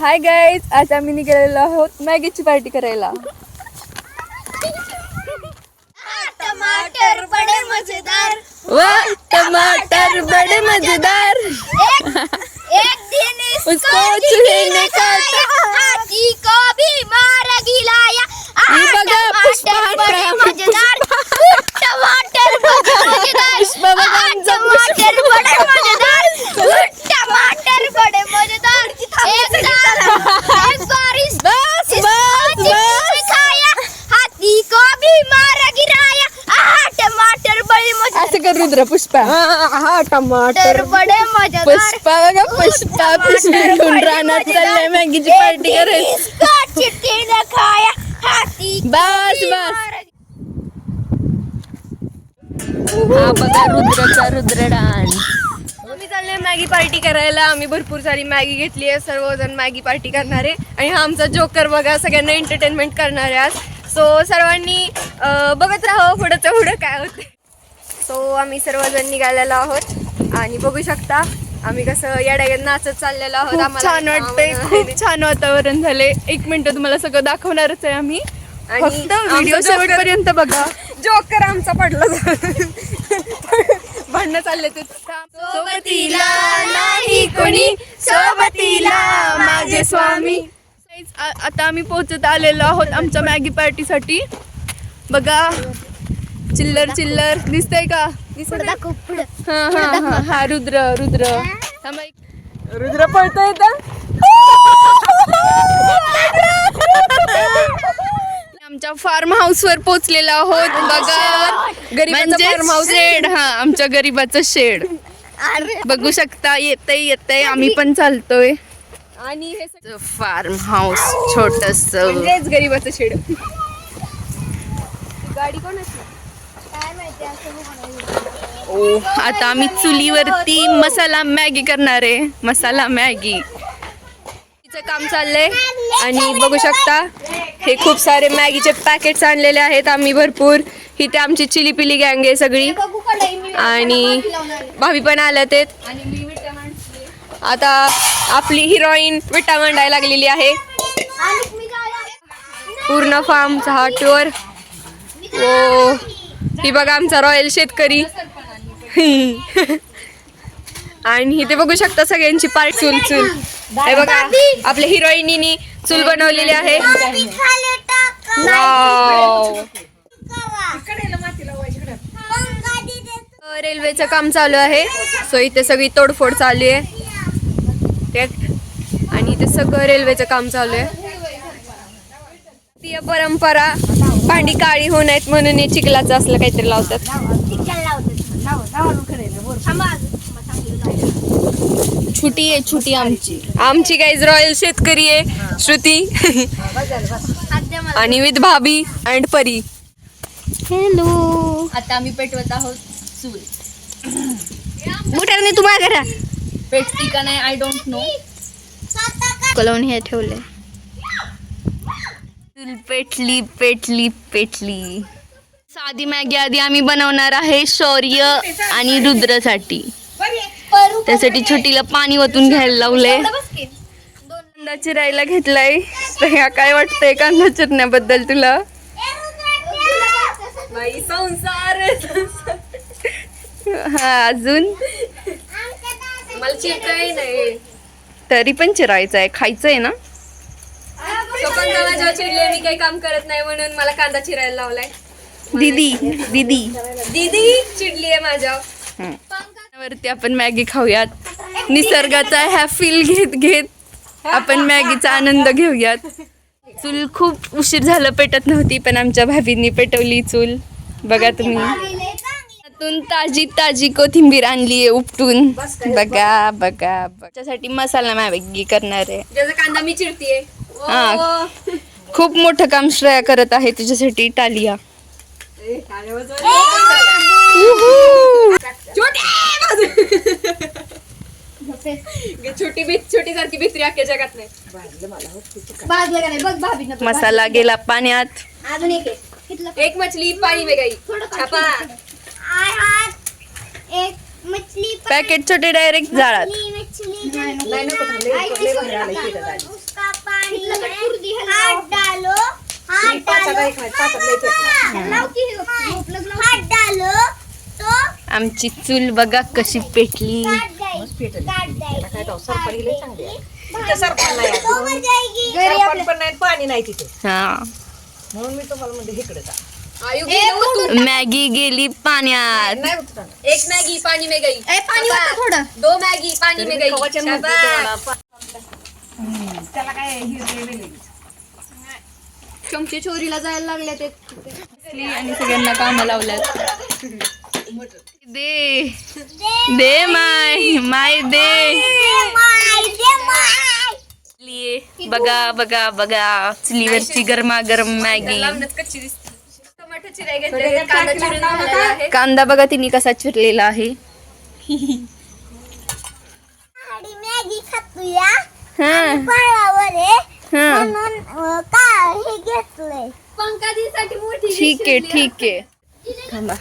Hi guys आज आम्ही निघालेलो आहोत मॅगीची पार्टी करायला. टमाटर बड़े मजेदार. वा टमाटर बडे मजेदार. एक दिन उसको ने काटा. हाथी को भी मार गिलाया ये बघा, पुष्पा मजेदार. टमाटर बड़े मजेदार पुष्पा बघा, आ, आमचा टमाटर बड़े मजेदार टमाटर बड़े मजेदार एक साल एक बारिश बस इस बस हाथी बस ने खाया हाथी को भी मार गिराया आ टमाटर बड़े मजेदार असं कर रुद्र पुष्पा. हा टमाटर. बड़े मजेदार. पुष्पा बघा पुष्पा पुष्पा घेऊन रानात चाललंय मॅगीची पार्टी करायला. इसका चिट्टी ने खाया. हाथी को बस. बस हा बघा रुद्रचा रुद्र डान्स आम्ही चाललोय मॅगी पार्टी करायला. आम्ही भरपूर सारी मॅगी घेतली आहे. सर्वजण मॅगी पार्टी करणार आहे. आणि हा आमचा जोकर बघा सगळ्यांना एंटरटेनमेंट करणार आहे आज. सो सर्वांनी बघत राहा पुढंचं पुढं काय होते सो आम्ही सर्वजण निघालेलो आहोत. आणि बघू शकता आम्ही कसं या नाचत चाललेलो आहोत खूप छान वाटतंय खूप छान वातावरण झाले एक मिनिट तुम्हाला सगळं दाखवणारच आहे आम्ही. आणि फक्त व्हिडिओ शेवटपर्यंत बघा. जोकर आमचा पडला भांडणं चालले ते. सोबतीला नाही कोणी सोबतीला माझे स्वामी. आता आम्ही पोहोचत आलेलो आहोत आमच्या मॅगी पार्टीसाठी. बघा चिल्लर चिल्लर. दिसतंय का? हा हा हा. हा रुद्र रुद्र. रुद्र पळतोय आमच्या फार्म हाऊस वर पोहोचलेलो आहोत. बघा. गरीबाचं म्हणजे farm house. शेड. हा आमच्या गरीबाचं शेड. अरे. बघू शकता येतय येतय. आम्ही पण चालतोय. आणि हे फार्म हाऊस छोटस. गरीबाचं शेड. गाडी कोण काय माहिती असं ओ आता आम्ही चुलीवरती मसाला मॅगी करणार आहे. मसाला मॅगी. तिचं काम चाललंय. आणि बघू शकता हे खूप सारे मॅगीचे पॅकेट्स आणलेले आहेत आम्ही भरपूर. ही ते आमची चिली पिली गँग आहे सगळी. आणि भाभी पण आल्यात आहेत. आता आपली हिरोईन विटा मांडायला लागलेली आहे. पूर्ण फार्मचा हा टूर ओ ही बघा आमचा रॉयल शेतकरी. आणि इथे बघू शकता सगळ्यांची पार्ट चूल चूल. हे बघा आपल्या हिरोईनीनी चूल बनवलेली आहे. रेल्वेचं काम चालू आहे. सो इथे सगळी तोडफोड चालू आहे. आणि इथे सगळं रेल्वेचं काम चालू आहे. परंपरा भांडी काळी होऊ नयेत म्हणून हे चिखलाचं असलं काहीतरी लावतात. छुटी आहे छुटी आमची. आमची गाईज रॉयल शेतकरी आहे श्रुती. आणि with Bhabhi and Pari. Hello आता आम्ही पेटवत आहोत चूल बुटाने तुम्हाला करा पेटती का नाही आय डोंट नो कलवून हे ठेवले पेटली पेटली पेटली. साधी मॅगी आधी आम्ही बनवणार आहे शौर्य आणि रुद्रसाठी. त्यासाठी छोटीला पाणी ओतून घ्यायला लावले कांदा चिरायला घेतलाय. श्रेया काय वाटतंय कांदा चिरण्याबद्दल तुला? हा अजून? मला चिरताही नाही. तरी पण चिरायचं आहे खायचं आहे ना? माझ्यावर चिरले मी काही काम करत नाही म्हणून मला कांदा चिरायला लावलाय. दीदी दीदी. दीदी चिडली आहे माझ्यावर. हं. वरती आपण मॅगी खाऊयात. निसर्गाचा ह्या फील घेत घेत आपण मॅगीचा आनंद घेऊयात. चूल खूप उशीर झालं पेटत नव्हती पण आमच्या भाभींनी पेटवली चूल. बघा तुम्ही. त्यातून ताजी ताजी कोथिंबीर आणली आहे उपटून. बघा बघा त्याच्यासाठी मसाला मॅगी करणार आहे. ज्याचा कांदा मी चिरतीये. हा. खूप मोठं काम श्रेया करत आहे तुझ्यासाठी टालिया. छोटी छोटी सारखी भित्री अख्ख्या जगात नाही. मसाला गेला पाण्यात. अजून एक मछली पाणी में गई. छापा. आय हात. एक मछली पॅकेट छोटे डायरेक्ट जाळात. मछली हात डालो तो आमची चूल बघा कशी पेटली सरपण सरपण पण नाही पाणी नाही तिथे हा म्हणून मी तुम्हाला म्हणते इकडे जा. मॅगी गेली पाण्यात. एक मॅगी पाणी में गई पाणी होतं थोडं दो मॅगी पाणी में गई कवचन म्हणते शाबास. तुम्हाला. हम्म, त्याला काय. चमचे चोरीला जायला लागले ते. आणि सगळ्यांना कामं लावल्यात. दे. दे माय. माय दे. माय दे माय लिए बघा बघा बघा. चुलीवरची गरमा गरम मॅगी लांबनच कच्ची दिसते. टोमॅटो चिराय घेतले कांदा बघा तिने कसा चिरलेला आहे. हा. हा. म्हणून अं, का हे घेतलंय? मोठी ठीक आहे ठीक आहे. थांबा.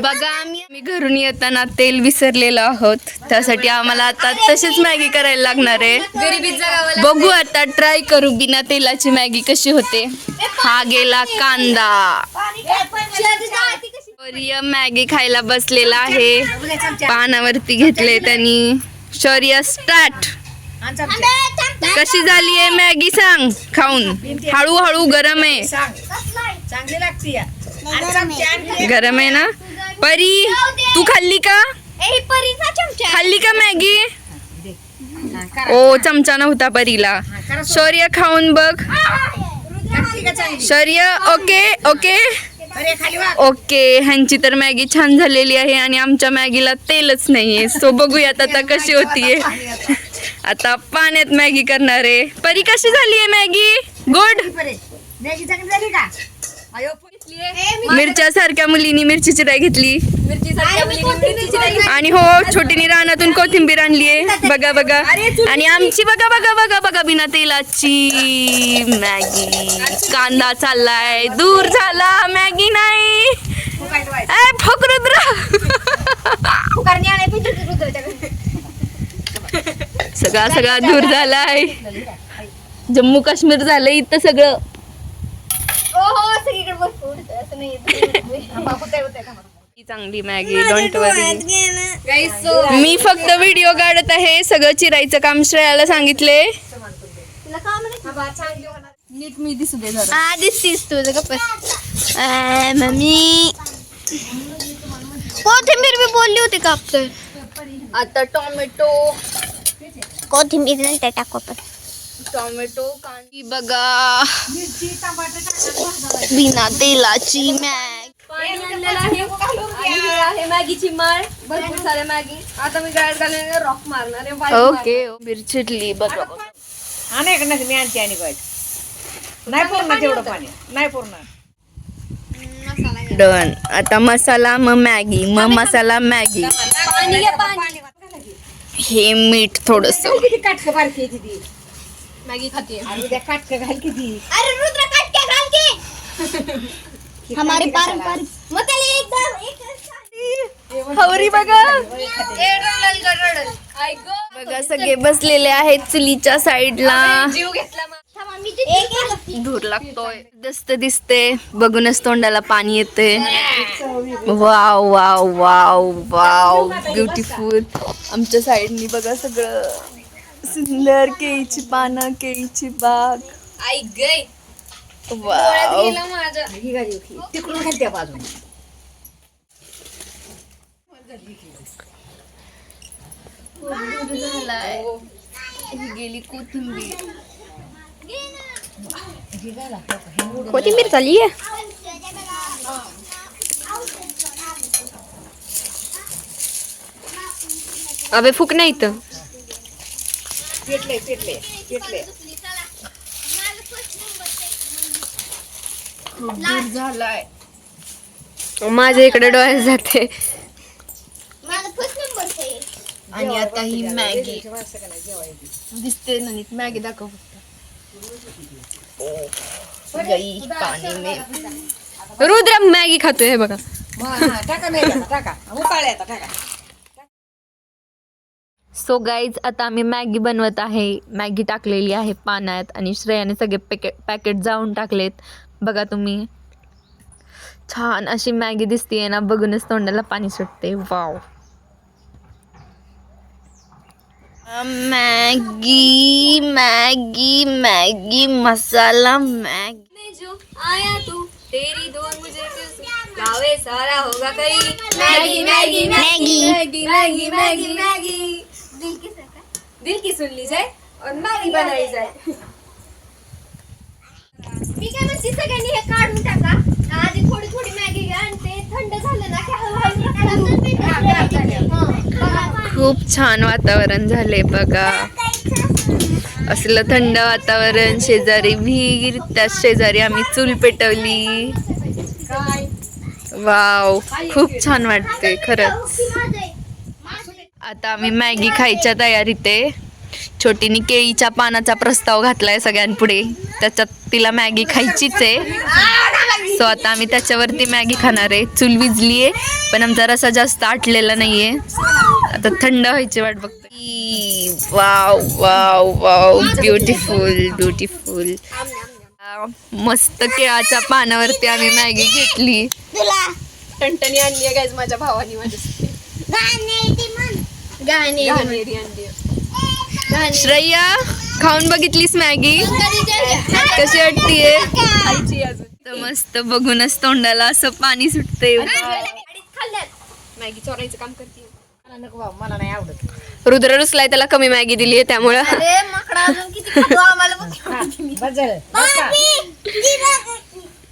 बघा आम्ही आम्ही घरून येताना तेल विसरलेलो आहोत. त्यासाठी आम्हाला आता तशीच मॅगी करायला लागणार आहे. गरिबीत जगावं बघू आता ट्राय करू बिना तेलाची मॅगी कशी होते. हा गेला कांदा. शौर्य मॅगी खायला बसलेला आहे. पानावरती घेतले त्यांनी. शौर्य स्टार्ट. कशी झाली आहे मॅगी सांग खाऊन. हळूहळू गरम आहे. सांग चांगली लागते या. आणि चमचे आणखी गरम आहे ना? परी तू खाल्ली का? ए परीचा चमचा. खाल्ली का मॅगी? हा. ओ चमचा नव्हता परीला. शौर्य खाऊन बघ? शौर्य ओके ओके. अरे खाली वा. ओके ह्यांची तर मॅगी छान झालेली आहे आणि आमच्या मॅगीला तेलच नाहीये. सो बघूयात आता कशी होतीये. आता पाण्यात मॅगी करणार आहे. परी कशी झाली आहे मॅगी? गुड मिरच्या सारख्या मुलीनी मिरची चिराय घेतली. आणि हो छोटीनी रानातून कोथिंबीर आणली आहे. बघा बघा. आणि आमची बघा बघा बघा बघा बिना तेलाची मॅगी. कांदा चाललाय. दूर झाला मॅगी नाही. सगळा सगळा दूर झालाय. जम्मू काश्मीर झालं इथं सगळं. हो सगळीकडे बस उडतं, असं नाही हा, चांगली मॅगी डोंट वरी मी फक्त व्हिडिओ काढत आहे सगळं चिरायचं काम श्रेयाला सांगितले. तुला का म्हणायचं? नीट मी दिसू दे जरा. हा दिसतीस मम्मी. कोथिंबीर बी बोलली होती का आपण आता टोमॅटो. कोथिंबीर नंतर टाकू आपण टोमॅटो कांदी. बघा. बिना तेलाची मॅग. आहे आणि हे मॅगीची माळ भरपूर साऱ्या मॅगी आता मी घालून रॉक मारणार ओके मिरचिटली बघा. हा नाही का नाही, मी आणते आणि नाही पूर्ण तेवढं पाणी. नाही पूर्ण. डन आता मसाला मग मॅगी. मग मसाला मॅगी मारणार. पाणी घ्या पाणी हे मीठ थोडस. मॅगी खाते हमारे पारंपरिक हवरी बघा. सगळे बसलेले आहेत चुलीच्या साईडला. जीव घेतला धूर लागतोय. दस्त दिसते. बघूनच तोंडाला पाणी येते wow wow wow wow. Beautiful आमच्या साईडनी बघा सगळं. सुंदर केळीची पानं केळीची बाग. ऐक गय वाव. तिकडून बाजून. झालाय गेली कोथिंबीर. कोथिंबीर झाली अबे फुक नाही इथं. पेटले पेटले पेटले. झालाय. माझ्या इकडे डोळ्यात जाते. आणि आता ही मॅगी. दिसते ना मॅगी दाखव. गई पाणी में। रुद्र मॅगी खातोय हे बघा. सो गाईज आता आम्ही मॅगी बनवत आहे. मॅगी टाकलेली आहे पाण्यात आणि श्रेयाने सगळे पॅकेट पॅकेट जाऊन टाकलेत. बघा तुम्ही. छान अशी मॅगी दिसते ना बघूनच तोंडाला पाणी सुटते wow Maggi Maggi Maggi masala Maggi. जो आया तू तेरी दोन मुझे गावे सारा होगा कहीं Maggi Maggi Maggi Maggi Maggi Maggi Maggi. दिल की सुन ली जाए और मैगी बनाई जाए। मी काय म्हणते सगळ्यांनी हे काढून टाका आधी थोडी थोडी मॅगी थंड झालं ना की हळूहळू नंतर पीठ टाकायचं. हां, बघा. खूप छान वातावरण झाले बघा असलं थंड वातावरण शेजारी विहीर त्या शेजारी आम्ही चूल पेटवली वाव खूप छान वाटते खरंच. आता आम्ही मॅगी खायच्या तयारीत आहे छोटीने केळीच्या पानाचा प्रस्ताव घातलाय सगळ्यांपुढे. त्याच्यात तिला मॅगी खायचीच आहे. सो आता आम्ही त्याच्यावरती मॅगी खाणार आहे. चूल विजली आहे पण आमचा रसा जास्त आटलेला नाहीये. आता थंड व्हायची वाट बघतो wow wow wow. Beautiful beautiful मस्त केळाच्या पानावरती आम्ही मॅगी घेतली. तुला टणटणी आणली आहे माझ्या भावानी माझ्यासाठी गाणे ते म्हण. गाणे घाणेरी आणली. श्रेया खाऊन बघितलीस मॅगी? कशी वाटतीये? मस्त बघूनच तोंडाला असं पाणी सुटते मॅगी चोरायचं काम करते मला नको बाबा, मला नाही आवडत. रुद्र रुसलाय त्याला कमी मॅगी दिली आहे त्यामुळं?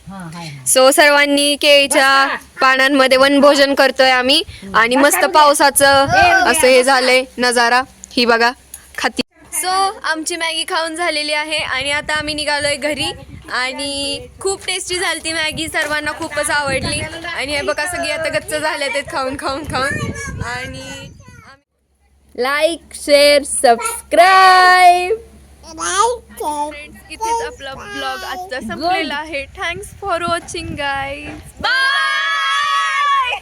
हा. सो सर्वांनी केळीच्या पानांमध्ये वनभोजन करतोय आम्ही. आणि मस्त पावसाचं असं हे झालंय नजारा. ही बघा. खाती. सो आमची मॅगी खाऊन झालेली आहे आणि आता आम्ही निघालोय घरी. आणि खूप टेस्टी झाली ती मॅगी सर्वांना खूपच आवडली. आणि हे बघा सगळी आता गच्च झाल्या ते खाऊन खाऊन खाऊन. आणि लाईक शेअर सबस्क्राईब इथेच आपला ब्लॉग आजचा संपलेला आहे. Thanks for watching guys bye